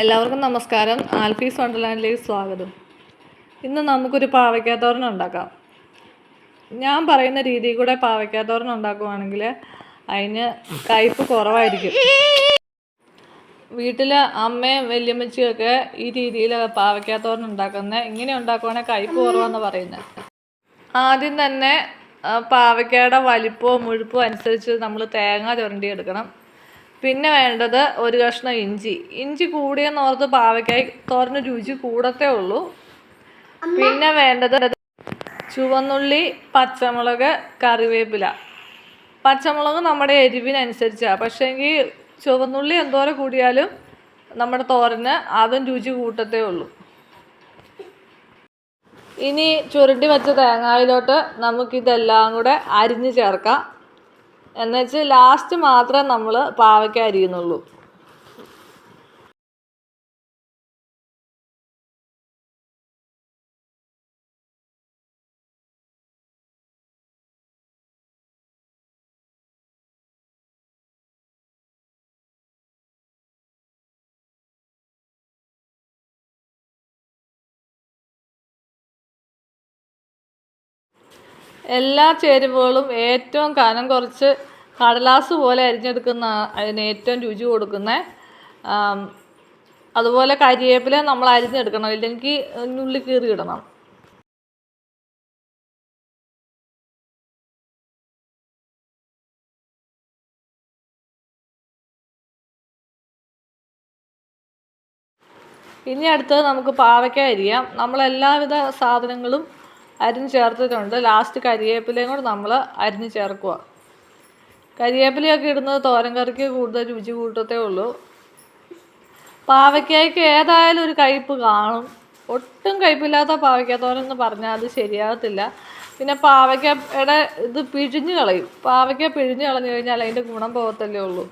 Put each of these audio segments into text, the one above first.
എല്ലാവർക്കും നമസ്കാരം. ആൽഫീസ് വണ്ടർലാൻഡിലേക്ക് സ്വാഗതം. ഇന്ന് നമുക്കൊരു പാവയ്ക്കാത്തോരൻ ഉണ്ടാക്കാം. ഞാൻ പറയുന്ന രീതിയിൽ കൂടെ പാവയ്ക്കാത്തോരൻ ഉണ്ടാക്കുവാണെങ്കിൽ അതിന് കയ്പ്പ് കുറവായിരിക്കും. വീട്ടിൽ അമ്മയും വല്യമ്മച്ചിയൊക്കെ ഈ രീതിയിൽ പാവയ്ക്കാത്തോരൻ ഉണ്ടാക്കുന്നത് ഇങ്ങനെ ഉണ്ടാക്കുവാണെങ്കിൽ കയ്പ്പ് കുറവാന്ന് പറയുന്നത് ആദ്യം തന്നെ പാവയ്ക്കയുടെ വലിപ്പവും മുഴുപ്പോ അനുസരിച്ച് നമ്മൾ തേങ്ങ ചുരണ്ടി എടുക്കണം പിന്നെ വേണ്ടത് ഒരു കഷ്ണം ഇഞ്ചി. ഇഞ്ചി കൂടിയെന്ന് ഓർത്ത് പാവയ്ക്കായി തോരന് രുചി കൂടത്തേ ഉള്ളൂ. പിന്നെ വേണ്ടത് ചുവന്നുള്ളി പച്ചമുളക് കറിവേപ്പില. പച്ചമുളക് നമ്മുടെ എരിവിനനുസരിച്ചാണ് പക്ഷേങ്കിൽ ചുവന്നുള്ളി എന്തോരം കൂടിയാലും നമ്മുടെ തോരന് അതും രുചി കൂട്ടത്തേ ഉള്ളൂ. ഇനി ചുരുട്ടി വെച്ച തേങ്ങായിലോട്ട് നമുക്കിതെല്ലാം കൂടെ അരിഞ്ഞ് ചേർക്കാം. എന്നുവെച്ച് ലാസ്റ്റ് മാത്രമേ നമ്മൾ പാവയ്ക്ക അരിയുന്നുള്ളൂ. എല്ലാ ചേരുവകളും ഏറ്റവും കനം കുറച്ച് കടലാസ് പോലെ അരിഞ്ഞെടുക്കുന്ന അതിന് ഏറ്റവും രുചി കൊടുക്കുന്നത് അതുപോലെ കരിവേപ്പില നമ്മൾ അരിഞ്ഞെടുക്കണം. ഇല്ലെങ്കിൽ ഉള്ളി കീറി ഇടണം. ഇനി അടുത്തത് നമുക്ക് പാവയ്ക്ക അരിയാം. നമ്മൾ എല്ലാവിധ സാധനങ്ങളും അരിഞ്ഞ് ചേർത്തിട്ടുണ്ട്. ലാസ്റ്റ് കരിവേപ്പിലയും കൂടെ നമ്മൾ അരിഞ്ഞ് ചേർക്കുക കരിവേപ്പിലയൊക്കെ ഇടുന്നത് തോരൻ കറിക്ക് കൂടുതൽ രുചി കൂട്ടത്തേ ഉള്ളൂ. പാവയ്ക്കായ്ക്ക് ഏതായാലും ഒരു കയ്പ്പ് കാണും. ഒട്ടും കയ്പ്പില്ലാത്ത പാവയ്ക്കാത്തോരൻ എന്ന് പറഞ്ഞാൽ അത് ശരിയാകത്തില്ല. പിന്നെ പാവയ്ക്കയുടെ ഇത് പിഴിഞ്ഞ് കളയും. പാവയ്ക്ക പിഴിഞ്ഞ് കളഞ്ഞു കഴിഞ്ഞാൽ അതിന്റെ ഗുണം പോകത്തല്ലേ ഉള്ളൂ.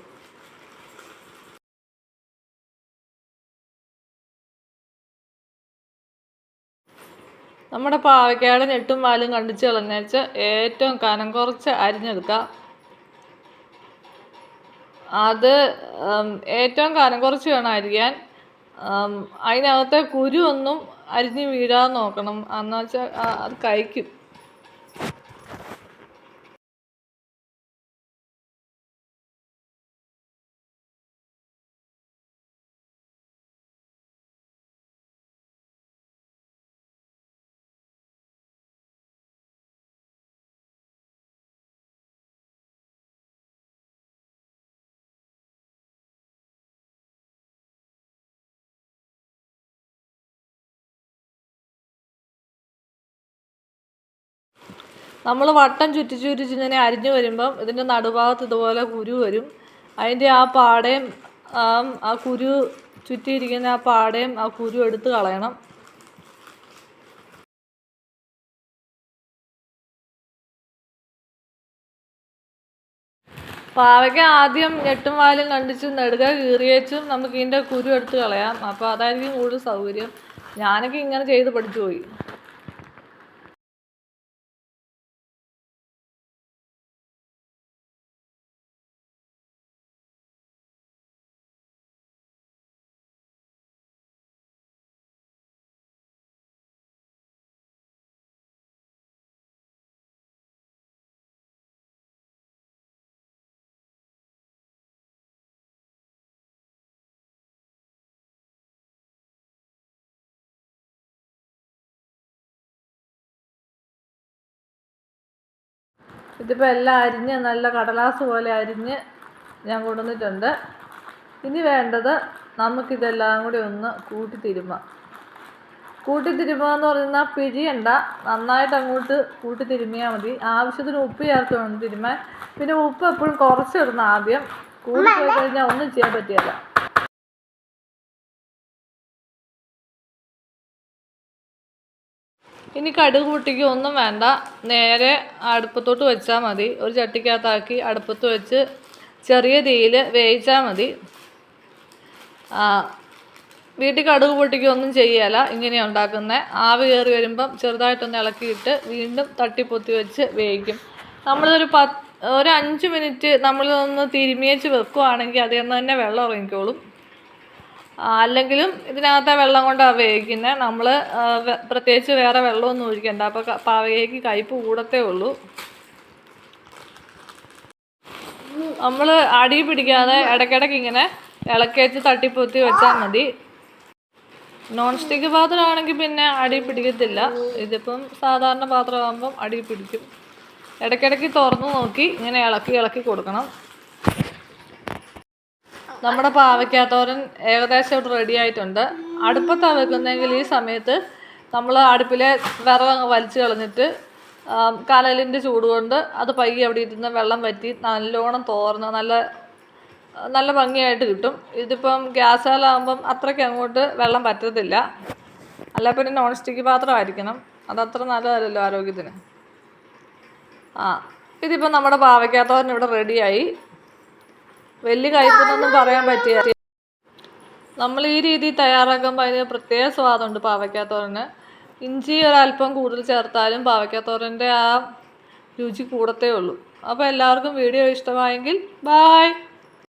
നമ്മുടെ പാവയ്ക്കാട് ഞെട്ടും വാലും കണ്ടിച്ച് കളഞ്ഞേച്ച് ഏറ്റവും കനം കുറച്ച് അരിഞ്ഞെടുക്കുക അത് ഏറ്റവും കനം കുറച്ച് വേണം അരിയാൻ. അതിനകത്തെ കുരു ഒന്നും അരിഞ്ഞ് വീഴാതെ നോക്കണം. എന്നുവെച്ചാൽ അത് കഴിക്കും. നമ്മൾ വട്ടം ചുറ്റി ചുറ്റിച്ച് ഇങ്ങനെ അരിഞ്ഞു വരുമ്പം ഇതിന്റെ നടുഭാഗത്ത് ഇതുപോലെ കുരു വരും. അതിന്റെ ആ പാടയും ആ കുരു ചുറ്റിയിരിക്കുന്ന ആ പാടയും ആ കുരു എടുത്ത് കളയണം. പാവയ്ക്ക ആദ്യം ഞെട്ടും വാലും കണ്ടിച്ച് നെടുക കീറിയേച്ചും നമുക്ക് ഇതിന്റെ കുരു എടുത്ത് കളയാം. അപ്പോൾ അതായിരിക്കും കൂടുതൽ സൗകര്യം. ഞാനൊക്കെ ഇങ്ങനെ ചെയ്ത് പഠിച്ചു പോയി. ഇതിപ്പോൾ എല്ലാം അരിഞ്ഞ് നല്ല കടലാസ് പോലെ അരിഞ്ഞ് ഞാൻ കൊണ്ടുവന്നിട്ടുണ്ട്. ഇനി വേണ്ടത് നമുക്കിതെല്ലാം കൂടി ഒന്ന് കൂട്ടി തിരുമാം കൂട്ടി തിരുമുക എന്ന് പറഞ്ഞാൽ പിഴിയണ്ട. നന്നായിട്ട് അങ്ങോട്ട് കൂട്ടി തിരുമിയാൽ മതി. ആവശ്യത്തിന് ഉപ്പ് ചേർത്ത് വേണം തിരുമാൻ. പിന്നെ ഉപ്പ് എപ്പോഴും കുറച്ചിടണം ആദ്യം. കൂടി പോയി കഴിഞ്ഞാൽ ഒന്നും ചെയ്യാൻ പറ്റിയല്ല ഇനി കടുക് പൊട്ടിക്ക് ഒന്നും വേണ്ട. നേരെ അടുപ്പത്തോട്ട് വെച്ചാൽ മതി. ഒരു ചട്ടിക്കകത്താക്കി അടുപ്പത്ത് വെച്ച് ചെറിയ തീയിൽ വേവിച്ചാൽ മതി. വീട്ടിൽ കടുക് പൊട്ടിക്ക് ഒന്നും ചെയ്യല ഇങ്ങനെയാണ് ഉണ്ടാക്കുന്നത് ആവി കയറി വരുമ്പം ചെറുതായിട്ടൊന്ന് ഇളക്കിയിട്ട് വീണ്ടും തട്ടിപ്പൊത്തി വെച്ച് വേവിക്കും. നമ്മളിതൊരു പത്ത് ഒരു അഞ്ച് മിനിറ്റ് നമ്മളിതൊന്ന് തിരുമിയേച്ച് വെക്കുവാണെങ്കിൽ അതിൽ നിന്ന് തന്നെ വെള്ളം ഇറങ്ങിക്കോളും. അല്ലെങ്കിലും ഇതിനകത്തെ വെള്ളം കൊണ്ടാണ് വേവിക്കുന്നത് നമ്മൾ പ്രത്യേകിച്ച് വേറെ വെള്ളമൊന്നും ഒഴിക്കണ്ട. അപ്പോൾ പാവയ്ക്ക് കയ്പ്പ് കൂടത്തേ ഉള്ളൂ. നമ്മൾ അടി പിടിക്കാതെ ഇടയ്ക്കിടയ്ക്ക് ഇങ്ങനെ ഇളക്കേച്ച് തട്ടിപ്പൊത്തി വെച്ചാൽ മതി. നോൺ സ്റ്റിക്ക് പാത്രമാണെങ്കിൽ പിന്നെ അടി പിടിക്കത്തില്ല. ഇതിപ്പം സാധാരണ പാത്രമാകുമ്പം അടി പിടിക്കും. ഇടയ്ക്കിടയ്ക്ക് തുറന്നു നോക്കി ഇങ്ങനെ ഇളക്കി ഇളക്കി കൊടുക്കണം. നമ്മുടെ പാവയ്ക്കാത്തോരൻ ഏകദേശം ഇവിടെ റെഡി ആയിട്ടുണ്ട്. അടുപ്പത്താണ് വെക്കുന്നതെങ്കിൽ ഈ സമയത്ത് നമ്മൾ അടുപ്പിലെ വിറക് അങ്ങ് വലിച്ചു കളഞ്ഞിട്ട് കനലിന്റെ ചൂട് കൊണ്ട് അത് പയ്യെ അവിടെ ഇരുന്ന് വെള്ളം വറ്റി നല്ലോണം തോർന്ന് നല്ല നല്ല ഭംഗിയായിട്ട് കിട്ടും. ഇതിപ്പം ഗ്യാസുകളാകുമ്പം അത്രയ്ക്ക് അങ്ങോട്ട് വെള്ളം പറ്റത്തില്ല. അല്ല പിന്നെ നോൺ സ്റ്റിക്ക് പാത്രമായിരിക്കണം. അതത്ര നല്ലതല്ലല്ലോ ആരോഗ്യത്തിന്. ആ ഇതിപ്പം നമ്മുടെ പാവയ്ക്കാത്തോരൻ ഇവിടെ റെഡിയായി വലിയ കയ്പെന്നൊന്നും പറയാൻ പറ്റിയ നമ്മൾ ഈ രീതിയിൽ തയ്യാറാക്കുമ്പോൾ അതിന് പ്രത്യേക സ്വാദുണ്ട് പാവയ്ക്കാത്തോരന്. ഇഞ്ചി ഒരല്പം കൂടുതൽ ചേർത്താലും പാവയ്ക്കാത്തോരന്റെ ആ രുചി കൂടത്തേ ഉള്ളൂ. അപ്പോൾ എല്ലാവർക്കും വീഡിയോ ഇഷ്ടമായെങ്കിൽ ബായ്.